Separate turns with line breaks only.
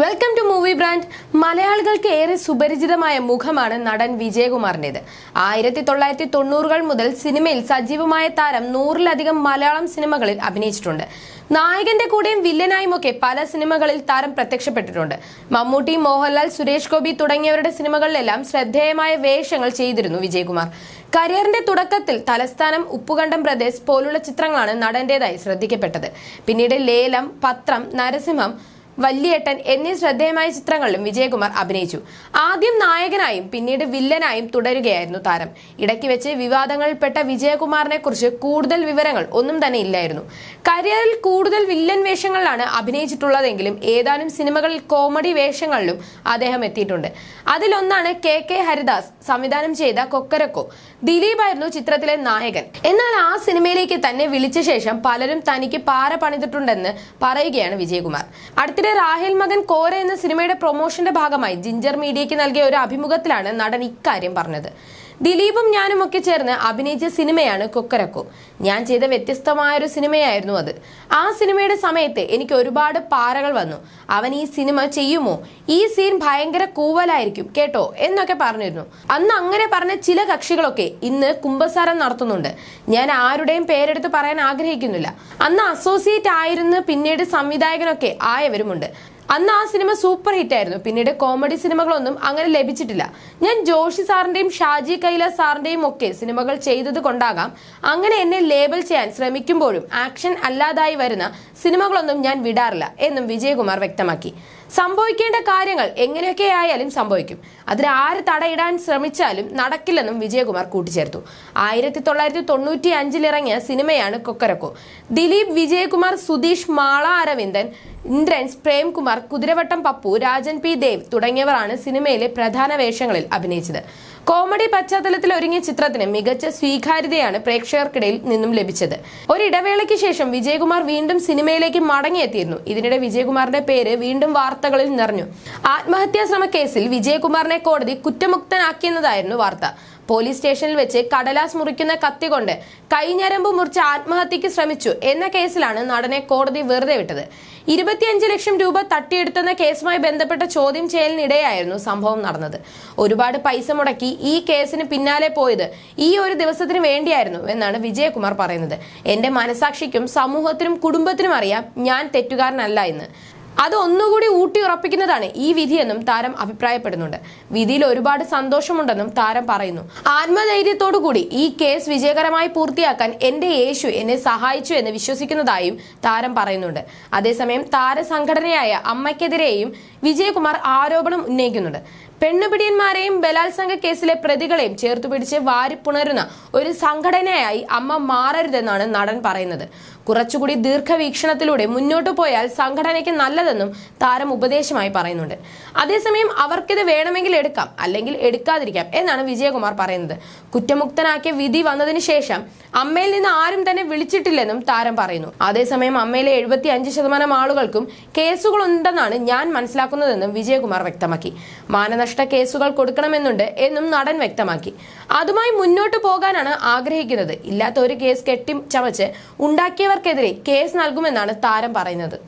Welcome to movie brand മലയാളികൾക്ക് ഏറെ സുപരിചിതമായ മുഖമാണ് നടൻ വിജയകുമാറിന്റെത്. ആയിരത്തി തൊള്ളായിരത്തി തൊണ്ണൂറുകൾ മുതൽ സിനിമയിൽ സജീവമായ താരം നൂറിലധികം മലയാളം സിനിമകളിൽ അഭിനയിച്ചിട്ടുണ്ട്. നായകന്റെ കൂടെയും വില്ലനായും ഒക്കെ പല സിനിമകളിൽ താരം പ്രത്യക്ഷപ്പെട്ടിട്ടുണ്ട്. മമ്മൂട്ടി മോഹൻലാൽ സുരേഷ് ഗോപി തുടങ്ങിയവരുടെ സിനിമകളിലെല്ലാം ശ്രദ്ധേയമായ വേഷങ്ങൾ ചെയ്തിരുന്നു വിജയകുമാർ. കരിയറിന്റെ തുടക്കത്തിൽ തലസ്ഥാനം ഉപ്പുകണ്ടം പ്രദേശ് പോലുള്ള ചിത്രങ്ങളാണ് നടന്റേതായി ശ്രദ്ധിക്കപ്പെട്ടത്. പിന്നീട് ലേലം പത്രം നരസിംഹം വല്യേട്ടൻ എന്നീ ശ്രദ്ധേയമായ ചിത്രങ്ങളിലും വിജയകുമാർ അഭിനയിച്ചു. ആദ്യം നായകനായും പിന്നീട് വില്ലനായും തുടരുകയായിരുന്നു താരം. ഇടയ്ക്ക് വെച്ച് വിവാദങ്ങളിൽപ്പെട്ട വിജയകുമാറിനെ കുറിച്ച് കൂടുതൽ വിവരങ്ങൾ ഒന്നും തന്നെ ഇല്ലായിരുന്നു. കരിയറിൽ കൂടുതൽ വില്ലൻ വേഷങ്ങളിലാണ് അഭിനയിച്ചിട്ടുള്ളതെങ്കിലും ഏതാനും സിനിമകളിൽ കോമഡി വേഷങ്ങളിലും അദ്ദേഹം എത്തിയിട്ടുണ്ട്. അതിലൊന്നാണ് കെ കെ ഹരിദാസ് സംവിധാനം ചെയ്ത കൊക്കരക്കോ. ദിലീപ് ആയിരുന്നു ചിത്രത്തിലെ നായകൻ. എന്നാൽ ആ സിനിമയിലേക്ക് തന്നെ വിളിച്ച ശേഷം പലരും തനിക്ക് പാര പണിതിട്ടുണ്ടെന്ന് പറയുകയാണ് വിജയകുമാർ. അടുത്തിടെ രാഹേൽ മകൻ കോര എന്ന സിനിമയുടെ പ്രൊമോഷന്റെ ഭാഗമായി ജിഞ്ചർ മീഡിയയ്ക്ക് നൽകിയ ഒരു അഭിമുഖത്തിലാണ് നടൻ ഇക്കാര്യം പറഞ്ഞത്. ദിലീപും ഞാനും ഒക്കെ ചേർന്ന് അഭിനയിച്ച സിനിമയാണ് കൊക്കരക്കു. ഞാൻ ചെയ്ത വ്യത്യസ്തമായ ഒരു സിനിമയായിരുന്നു അത്. ആ സിനിമയുടെ സമയത്ത് എനിക്ക് ഒരുപാട് പാറകൾ വന്നു. അവൻ ഈ സിനിമ ചെയ്യുമോ? ഈ സീൻ ഭയങ്കര കൂവലായിരിക്കും കേട്ടോ? എന്നൊക്കെ പറഞ്ഞിരുന്നു. അന്ന് അങ്ങനെ പറഞ്ഞ ചില കക്ഷികളൊക്കെ ഇന്ന് കുംഭസാരം നടത്തുന്നുണ്ട്. ഞാൻ ആരുടെയും പേരെടുത്ത് പറയാൻ ആഗ്രഹിക്കുന്നില്ല. അന്ന് അസോസിയേറ്റ് ആയിരുന്ന് പിന്നീട് സംവിധായകനൊക്കെ ആയവരുമുണ്ട്. അന്ന് ആ സിനിമ സൂപ്പർ ഹിറ്റ് ആയിരുന്നു. പിന്നീട് കോമഡി സിനിമകളൊന്നും അങ്ങനെ ലഭിച്ചിട്ടില്ല. ഞാൻ ജോഷി സാറിന്റെയും ഷാജി കൈലാസ് സാറിന്റെയും ഒക്കെ സിനിമകൾ ചെയ്തത് കൊണ്ടാകാം. അങ്ങനെ എന്നെ ലേബൽ ചെയ്യാൻ ശ്രമിക്കുമ്പോഴും ആക്ഷൻ അല്ലാതായി വരുന്ന സിനിമകളൊന്നും ഞാൻ വിടാറില്ല എന്നും വിജയകുമാർ വ്യക്തമാക്കി. സംഭവിക്കേണ്ട കാര്യങ്ങൾ എങ്ങനെയൊക്കെ ആയാലും സംഭവിക്കും. അതിന് ആര് തടയിടാൻ ശ്രമിച്ചാലും നടക്കില്ലെന്നും വിജയകുമാർ കൂട്ടിച്ചേർത്തു. ആയിരത്തി തൊള്ളായിരത്തി തൊണ്ണൂറ്റി അഞ്ചിലിറങ്ങിയ സിനിമയാണ് കൊക്കരക്കോ. ദിലീപ് വിജയകുമാർ സുധീഷ് മാള അരവിന്ദൻ ഇന്ദ്രൻസ് പ്രേംകുമാർ കുതിരവട്ടം പപ്പു രാജൻ പി ദേവ് തുടങ്ങിയവരാണ് സിനിമയിലെ പ്രധാന വേഷങ്ങളിൽ അഭിനയിച്ചത്. കോമഡി പശ്ചാത്തലത്തിൽ ഒരുങ്ങിയ ചിത്രത്തിന് മികച്ച സ്വീകാര്യതയാണ് പ്രേക്ഷകർക്കിടയിൽ നിന്നും ലഭിച്ചത്. ഒരിടവേളയ്ക്ക് ശേഷം വിജയകുമാർ വീണ്ടും സിനിമയിലേക്ക് മടങ്ങിയെത്തിയിരുന്നു. ഇതിനിടെ വിജയകുമാറിന്റെ പേര് വീണ്ടും വാർത്തകളിൽ നിറഞ്ഞു. ആത്മഹത്യാ ശ്രമ കേസിൽ വിജയകുമാറിനെ കോടതി കുറ്റമുക്തനാക്കിയെന്നതായിരുന്നു വാർത്ത. പോലീസ് സ്റ്റേഷനിൽ വെച്ച് കടലാസ് മുറിക്കുന്ന കത്തി കൊണ്ട് കൈഞ്ഞരമ്പ് മുറിച്ച് ആത്മഹത്യക്ക് ശ്രമിച്ചു എന്ന കേസിലാണ് നടനെ കോടതി വെറുതെ വിട്ടത്. ഇരുപത്തിയഞ്ച് ലക്ഷം രൂപ തട്ടിയെടുത്തെന്ന കേസുമായി ബന്ധപ്പെട്ട ചോദ്യം ചെയ്യലിനിടെയായിരുന്നു സംഭവം നടന്നത്. ഒരുപാട് പൈസ മുടക്കി ഈ കേസിന് പിന്നാലെ പോയത് ഈ ഒരു ദിവസത്തിന് വേണ്ടിയായിരുന്നു എന്നാണ് വിജയകുമാർ പറയുന്നത്. എന്റെ മനസാക്ഷിക്കും സമൂഹത്തിനും കുടുംബത്തിനും അറിയാം ഞാൻ തെറ്റുകാരനല്ല എന്ന്. അത് ഒന്നുകൂടി ഊട്ടി ഉറപ്പിക്കുന്നതാണ് ഈ വിധിയെന്നും താരം അഭിപ്രായപ്പെടുന്നുണ്ട്. വിധിയിൽ ഒരുപാട് സന്തോഷമുണ്ടെന്നും താരം പറയുന്നു. ആത്മധൈര്യത്തോടുകൂടി ഈ കേസ് വിജയകരമായി പൂർത്തിയാക്കാൻ എന്റെ യേശു എന്നെ സഹായിച്ചു എന്ന് വിശ്വസിക്കുന്നതായും താരം പറയുന്നുണ്ട്. അതേസമയം താരസംഘടനയായ അമ്മയ്ക്കെതിരെയും വിജയകുമാർ ആരോപണം ഉന്നയിക്കുന്നുണ്ട്. പെണ്ണുപിടിയന്മാരെയും ബലാത്സംഗ കേസിലെ പ്രതികളെയും ചേർത്തുപിടിച്ച് വാരിപ്പുണരുന്ന ഒരു സംഘടനയായി അമ്മ മാറരുതെന്നാണ് നടൻ പറയുന്നത്. കുറച്ചുകൂടി ദീർഘവീക്ഷണത്തിലൂടെ മുന്നോട്ടു പോയാൽ സംഘടനയ്ക്ക് നല്ലതെന്നും താരം ഉപദേശമായി പറയുന്നുണ്ട്. അതേസമയം അവർക്കിത് വേണമെങ്കിൽ എടുക്കാം അല്ലെങ്കിൽ എടുക്കാതിരിക്കാം എന്നാണ് വിജയകുമാർ പറയുന്നത്. കുറ്റമുക്തനാക്കിയ വിധി വന്നതിന് ശേഷം അമ്മയിൽ നിന്ന് ആരും തന്നെ വിളിച്ചിട്ടില്ലെന്നും താരം പറയുന്നു. അതേസമയം അമ്മയിലെ എഴുപത്തി അഞ്ച് ശതമാനം ആളുകൾക്കും കേസുകളുണ്ടെന്നാണ് ഞാൻ മനസ്സിലാക്കുന്നതെന്നും വിജയകുമാർ വ്യക്തമാക്കി. മാനനഷ്ട കേസുകൾ കൊടുക്കണമെന്നുണ്ട് എന്നും നടൻ വ്യക്തമാക്കി. അതുമായി മുന്നോട്ട് പോകാനാണ് ആഗ്രഹിക്കുന്നത്. ഇല്ലാത്ത ഒരു കേസ് കെട്ടി ചമച്ച് ഉണ്ടാക്കിയവർക്കെതിരെ കേസ് നൽകുമെന്നാണ് താരം പറയുന്നത്.